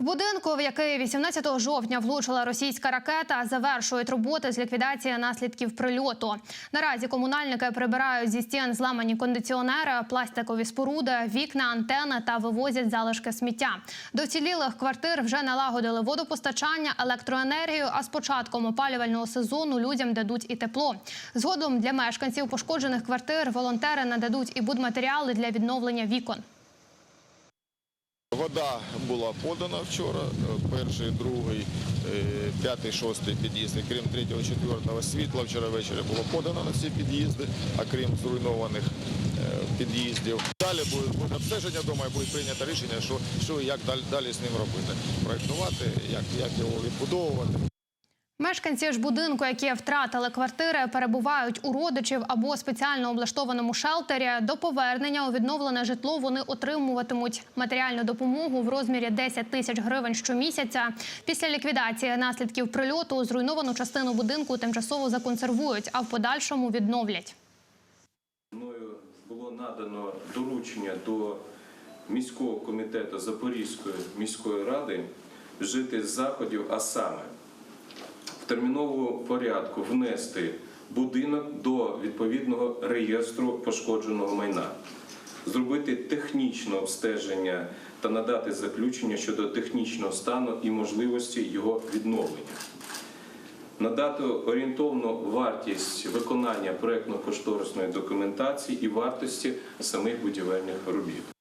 Будинку, в який 18 жовтня влучила російська ракета, завершують роботи з ліквідації наслідків прильоту. Наразі комунальники прибирають зі стін зламані кондиціонери, пластикові споруди, вікна, антени та вивозять залишки сміття. До вцілілих квартир вже налагодили водопостачання, електроенергію. А з початком опалювального сезону людям дадуть і тепло. Згодом для мешканців пошкоджених квартир волонтери нададуть і будматеріали для відновлення вікон. Вода була подана вчора, е, перший, другий, е, п'ятий, шостий під'їзди, крім третього, четвертого світла. Вчора ввечері було подано на всі під'їзди, а крім зруйнованих е, під'їздів. Далі буде, обстеження вдома і буде прийнято рішення, що, що і як далі, далі з ним робити. Проєктувати, як, як його відбудовувати. Мешканці ж будинку, які втратили квартири, перебувають у родичів або спеціально облаштованому шелтері. До повернення у відновлене житло вони отримуватимуть матеріальну допомогу в розмірі 10 тисяч гривень щомісяця. Після ліквідації наслідків прильоту зруйновану частину будинку тимчасово законсервують, а в подальшому відновлять. Мною було надано доручення до міського комітету Запорізької міської ради вжити заходів, а саме терміновому порядку внести будинок до відповідного реєстру пошкодженого майна, зробити технічне обстеження та надати заключення щодо технічного стану і можливості його відновлення надати орієнтовну вартість виконання проєктно-кошторисної документації і вартості самих будівельних робіт.